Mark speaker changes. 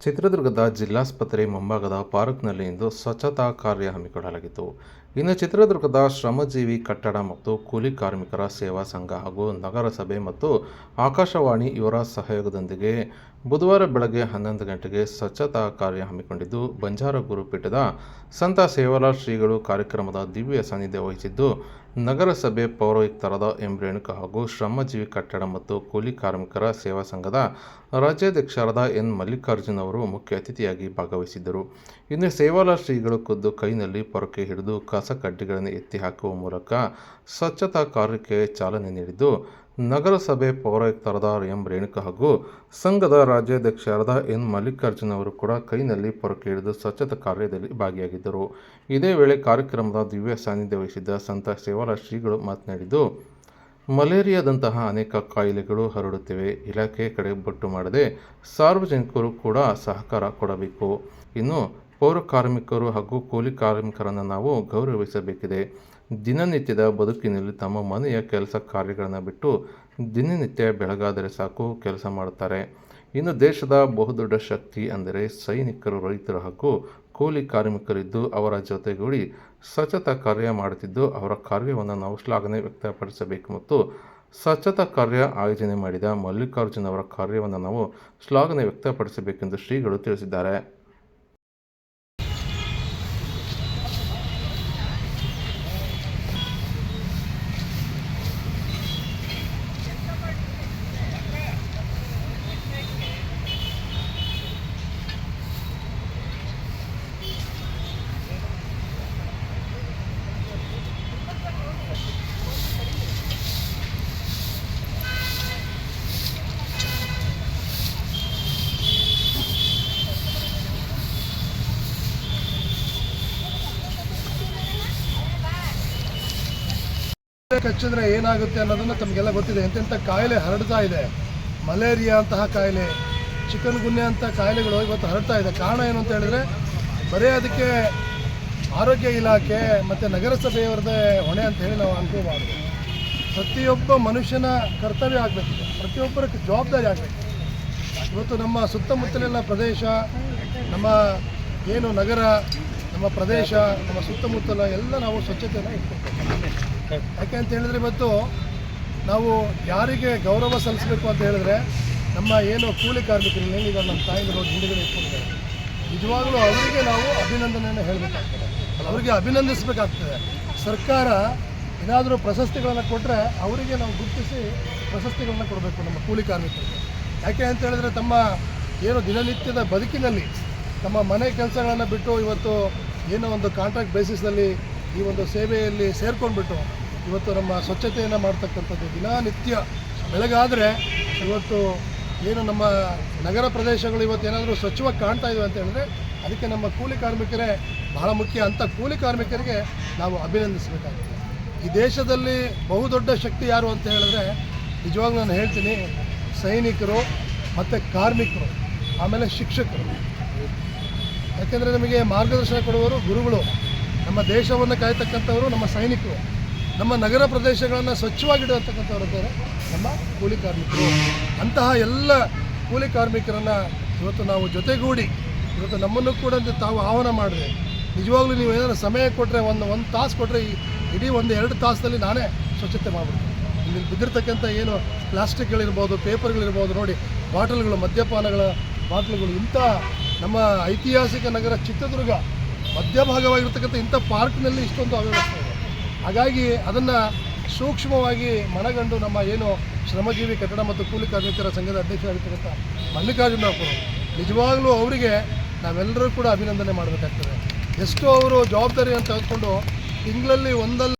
Speaker 1: ಚಿತ್ರದುರ್ಗದ ಜಿಲ್ಲಾಸ್ಪತ್ರೆ ಮುಂಭಾಗದ ಪಾರ್ಕ್ನಲ್ಲಿ ಇಂದು ಸ್ವಚ್ಛತಾ ಕಾರ್ಯ ಹಮ್ಮಿಕೊಳ್ಳಲಾಗಿತ್ತು. ಇನ್ನು ಚಿತ್ರದುರ್ಗದ ಶ್ರಮಜೀವಿ ಕಟ್ಟಡ ಮತ್ತು ಕೂಲಿ ಕಾರ್ಮಿಕರ ಸೇವಾ ಸಂಘ ಹಾಗೂ ನಗರಸಭೆ ಮತ್ತು ಆಕಾಶವಾಣಿ ಇವರ ಸಹಯೋಗದೊಂದಿಗೆ ಬುಧವಾರ ಬೆಳಗ್ಗೆ ಹನ್ನೊಂದು ಗಂಟೆಗೆ ಸ್ವಚ್ಛತಾ ಕಾರ್ಯ ಹಮ್ಮಿಕೊಂಡಿದ್ದು, ಬಂಜಾರ ಗುರುಪೀಠದ ಸಂತ ಸೇವಾಲಾಲ್ ಶ್ರೀಗಳು ಕಾರ್ಯಕ್ರಮದ ದಿವ್ಯ ಸಾನ್ನಿಧ್ಯ ವಹಿಸಿದ್ದು ನಗರಸಭೆ ಪೌರಾಯುಕ್ತರಾದ ಎಂ ಹಾಗೂ ಶ್ರಮಜೀವಿ ಕಟ್ಟಡ ಮತ್ತು ಕೂಲಿ ಕಾರ್ಮಿಕರ ಸೇವಾ ಸಂಘದ ರಾಜ್ಯಾಧ್ಯಕ್ಷರಾದ ಎನ್. ಮಲ್ಲಿಕಾರ್ಜುನ್ ಅವರು ಮುಖ್ಯ ಅತಿಥಿಯಾಗಿ ಭಾಗವಹಿಸಿದ್ದರು. ಇನ್ನು ಸೇವಾಲ ಶ್ರೀಗಳು ಖುದ್ದು ಕೈನಲ್ಲಿ ಪೊರಕೆ ಹಿಡಿದು ಕಸ ಕಡ್ಡಿಗಳನ್ನು ಎತ್ತಿ ಹಾಕುವ ಮೂಲಕ ಸ್ವಚ್ಛತಾ ಕಾರ್ಯಕ್ಕೆ ಚಾಲನೆ ನೀಡಿದ್ದು ನಗರಸಭೆ ಪೌರಾಯುಕ್ತರಾದ ಎಂ ರೇಣುಕಾ ಹಾಗೂ ಸಂಘದ ರಾಜ್ಯಾಧ್ಯಕ್ಷರಾದ ಎನ್ ಮಲ್ಲಿಕಾರ್ಜುನ್ ಅವರು ಕೂಡ ಕೈನಲ್ಲಿ ಪೊರಕೆ ಹಿಡಿದು ಸ್ವಚ್ಛತಾ ಕಾರ್ಯದಲ್ಲಿ ಭಾಗಿಯಾಗಿದ್ದರು. ಇದೇ ವೇಳೆ ಕಾರ್ಯಕ್ರಮದ ದಿವ್ಯ ಸಾನ್ನಿಧ್ಯ ವಹಿಸಿದ್ದ ಸಂತ ಸೇವಾಲಾಲ್ ಶ್ರೀಗಳು ಮಾತನಾಡಿದ್ದು, ಮಲೇರಿಯಾದಂತಹ ಅನೇಕ ಕಾಯಿಲೆಗಳು ಹರಡುತ್ತಿವೆ. ಇಲಾಖೆ ಕಡೆ ಬೊಟ್ಟು ಮಾಡದೆ ಸಾರ್ವಜನಿಕರು ಕೂಡ ಸಹಕಾರ ಕೊಡಬೇಕು. ಇನ್ನು ಪೌರ ಕಾರ್ಮಿಕರು ಹಾಗೂ ಕೂಲಿ ಕಾರ್ಮಿಕರನ್ನು ನಾವು ಗೌರವಿಸಬೇಕಿದೆ. ದಿನನಿತ್ಯದ ಬದುಕಿನಲ್ಲಿ ತಮ್ಮ ಮನೆಯ ಕೆಲಸ ಕಾರ್ಯಗಳನ್ನು ಬಿಟ್ಟು ದಿನನಿತ್ಯ ಬೆಳಗಾದರೆ ಸಾಕು, ಕೆಲಸ ಮಾಡುತ್ತಾರೆ. ಇನ್ನು ದೇಶದ ಬಹುದೊಡ್ಡ ಶಕ್ತಿ ಅಂದರೆ ಸೈನಿಕರು, ರೈತರು ಹಾಗೂ ಕೂಲಿ ಕಾರ್ಮಿಕರಿದ್ದು ಅವರ ಜೊತೆಗೂಡಿ ಸ್ವಚ್ಛತ ಕಾರ್ಯ ಮಾಡುತ್ತಿದ್ದು ಅವರ ಕಾರ್ಯವನ್ನು ನಾವು ಶ್ಲಾಘನೆ ವ್ಯಕ್ತಪಡಿಸಬೇಕು ಮತ್ತು ಸ್ವಚ್ಛತಾ ಕಾರ್ಯ ಆಯೋಜನೆ ಮಾಡಿದ ಮಲ್ಲಿಕಾರ್ಜುನ್ ಅವರ ಕಾರ್ಯವನ್ನು ನಾವು ಶ್ಲಾಘನೆ ವ್ಯಕ್ತಪಡಿಸಬೇಕೆಂದು ಶ್ರೀಗಳು ತಿಳಿಸಿದ್ದಾರೆ.
Speaker 2: ಕಚ್ಚಿದ್ರೆ ಏನಾಗುತ್ತೆ ಅನ್ನೋದನ್ನು ತಮಗೆಲ್ಲ ಗೊತ್ತಿದೆ. ಎಂತೆಂಥ ಕಾಯಿಲೆ ಹರಡ್ತಾ ಇದೆ. ಮಲೇರಿಯಾ ಅಂತಹ ಕಾಯಿಲೆ, ಚಿಕನ್ ಗುನ್ಯ ಅಂತ ಕಾಯಿಲೆಗಳು ಇವತ್ತು ಹರಡ್ತಾ ಇದೆ. ಕಾರಣ ಏನು ಅಂತ ಹೇಳಿದ್ರೆ, ಬರೀ ಅದಕ್ಕೆ ಆರೋಗ್ಯ ಇಲಾಖೆ ಮತ್ತು ನಗರಸಭೆಯವರದೇ ಹೊಣೆ ಅಂತ ಹೇಳಿ ನಾವು ಅನ್ಕೋಬಾರ್ದು ಪ್ರತಿಯೊಬ್ಬ ಮನುಷ್ಯನ ಕರ್ತವ್ಯ ಆಗಬೇಕಿದೆ. ಪ್ರತಿಯೊಬ್ಬರ ಜವಾಬ್ದಾರಿ ಆಗಬೇಕು. ಇವತ್ತು ನಮ್ಮ ಸುತ್ತಮುತ್ತಲಿನ ಪ್ರದೇಶ, ನಮ್ಮ ಏನು ನಗರ, ನಮ್ಮ ಪ್ರದೇಶ, ನಮ್ಮ ಸುತ್ತಮುತ್ತಲ ಎಲ್ಲ ನಾವು ಸ್ವಚ್ಛತೆಯನ್ನು ಇಟ್ಕೊಳ್ಬೇಕು. ಯಾಕೆ ಅಂತ ಹೇಳಿದ್ರೆ ಇವತ್ತು ನಾವು ಯಾರಿಗೆ ಗೌರವ ಸಲ್ಲಿಸಬೇಕು ಅಂತ ಹೇಳಿದ್ರೆ ನಮ್ಮ ಏನು ಕೂಲಿ ಕಾರ್ಮಿಕರು ಏನಿದೆ ನಮ್ಮ ತಾಯಿಗಳು ಹಿಂದುಗಡೆ ಇಟ್ಕೊಂಡಿದ್ದಾರೆ. ನಿಜವಾಗ್ಲೂ ಅವರಿಗೆ ನಾವು ಅಭಿನಂದನೆಯನ್ನು ಹೇಳಬೇಕಾಗ್ತದೆ. ಅವರಿಗೆ ಅಭಿನಂದಿಸಬೇಕಾಗ್ತದೆ. ಸರ್ಕಾರ ಏನಾದರೂ ಪ್ರಶಸ್ತಿಗಳನ್ನು ಕೊಟ್ಟರೆ ಅವರಿಗೆ ನಾವು ಗುರುತಿಸಿ ಪ್ರಶಸ್ತಿಗಳನ್ನು ಕೊಡಬೇಕು ನಮ್ಮ ಕೂಲಿ ಕಾರ್ಮಿಕರಿಗೆ. ಯಾಕೆ ಅಂತ ಹೇಳಿದ್ರೆ ತಮ್ಮ ಏನು ದಿನನಿತ್ಯದ ಬದುಕಿನಲ್ಲಿ, ತಮ್ಮ ಮನೆ ಕೆಲಸಗಳನ್ನು ಬಿಟ್ಟು ಇವತ್ತು ಏನೋ ಒಂದು ಕಾಂಟ್ರಾಕ್ಟ್ ಬೇಸಿಸ್ನಲ್ಲಿ ಈ ಒಂದು ಸೇವೆಯಲ್ಲಿ ಸೇರ್ಕೊಂಡ್ಬಿಟ್ಟು ಇವತ್ತು ನಮ್ಮ ಸ್ವಚ್ಛತೆಯನ್ನು ಮಾಡ್ತಕ್ಕಂಥದ್ದು ದಿನನಿತ್ಯ. ಬೆಳಗಾದರೆ ಇವತ್ತು ಏನು ನಮ್ಮ ನಗರ ಪ್ರದೇಶಗಳು ಇವತ್ತು ಏನಾದರೂ ಸ್ವಚ್ಛವಾಗಿ ಕಾಣ್ತಾ ಇದ್ದಾವೆ ಅಂತ ಹೇಳಿದ್ರೆ ಅದಕ್ಕೆ ನಮ್ಮ ಕೂಲಿ ಕಾರ್ಮಿಕರೇ ಬಹಳ ಮುಖ್ಯ ಅಂಥ ಕೂಲಿ ಕಾರ್ಮಿಕರಿಗೆ ನಾವು ಅಭಿನಂದಿಸಬೇಕಾಗುತ್ತೆ ಈ ದೇಶದಲ್ಲಿ ಬಹುದೊಡ್ಡ ಶಕ್ತಿ ಯಾರು ಅಂತ ಹೇಳಿದ್ರೆ ನಿಜವಾಗ್ಲೂ ನಾನು ಹೇಳ್ತೀನಿ ಸೈನಿಕರು ಮತ್ತು ಕಾರ್ಮಿಕರು, ಆಮೇಲೆ ಶಿಕ್ಷಕರು. ಯಾಕೆಂದರೆ ನಮಗೆ ಮಾರ್ಗದರ್ಶನ ಕೊಡುವವರು ಗುರುಗಳು. ನಮ್ಮ ದೇಶವನ್ನು ಕಾಯ್ತಕ್ಕಂಥವರು ನಮ್ಮ ಸೈನಿಕರು. ನಮ್ಮ ನಗರ ಪ್ರದೇಶಗಳನ್ನು ಸ್ವಚ್ಛವಾಗಿಡುವಂತಕ್ಕಂಥವ್ರು ಇದ್ದಾರೆ ನಮ್ಮ ಕೂಲಿ ಕಾರ್ಮಿಕರು. ಅಂತಹ ಎಲ್ಲ ಕೂಲಿ ಕಾರ್ಮಿಕರನ್ನು ಇವತ್ತು ನಾವು ಜೊತೆಗೂಡಿ, ಇವತ್ತು ನಮ್ಮನ್ನು ಕೂಡ ತಾವು ಆಹ್ವಾನ ಮಾಡಿದೆ ನಿಜವಾಗ್ಲೂ ನೀವು ಏನಾದರೂ ಸಮಯ ಕೊಟ್ಟರೆ ಒಂದು ಒಂದು ತಾಸು ಕೊಟ್ಟರೆ ಇಡೀ ಒಂದು ಎರಡು ತಾಸಲ್ಲಿ ನಾನೇ ಸ್ವಚ್ಛತೆ ಮಾಡಿಬಿಡ್ತೀನಿ. ಇಲ್ಲಿ ಬಿದ್ದಿರ್ತಕ್ಕಂಥ ಏನು ಪ್ಲಾಸ್ಟಿಕ್ಗಳಿರ್ಬೋದು, ಪೇಪರ್ಗಳಿರ್ಬೋದು ನೋಡಿ, ಬಾಟಲ್ಗಳು, ಮದ್ಯಪಾನಗಳ ಬಾಟ್ಲುಗಳು, ಇಂಥ ನಮ್ಮ ಐತಿಹಾಸಿಕ ನಗರ ಚಿತ್ರದುರ್ಗ ಮಧ್ಯಭಾಗವಾಗಿರ್ತಕ್ಕಂಥ ಇಂಥ ಪಾರ್ಕ್ನಲ್ಲಿ ಇಷ್ಟೊಂದು ಅವ್ಯವಸ್ಥೆ ಇದೆ. ಹಾಗಾಗಿ ಅದನ್ನು ಸೂಕ್ಷ್ಮವಾಗಿ ಮನಗಂಡು ನಮ್ಮ ಏನು ಶ್ರಮಜೀವಿ ಕಟ್ಟಡ ಮತ್ತು ಕೂಲಿ ಕಾರ್ಮಿಕರ ಸಂಘದ ಅಧ್ಯಕ್ಷರಾಗಿರ್ತಕ್ಕಂಥ ಮಲ್ಲಿಕಾರ್ಜುನ ಅವರು, ನಿಜವಾಗಲೂ ಅವರಿಗೆ ನಾವೆಲ್ಲರೂ ಕೂಡ ಅಭಿನಂದನೆ ಮಾಡಬೇಕಾಗ್ತದೆ. ಎಷ್ಟು ಅವರು ಜವಾಬ್ದಾರಿಯನ್ನು ತೆಗೆದುಕೊಂಡು ತಿಂಗಳಲ್ಲಿ ಒಂದಲ್ಲ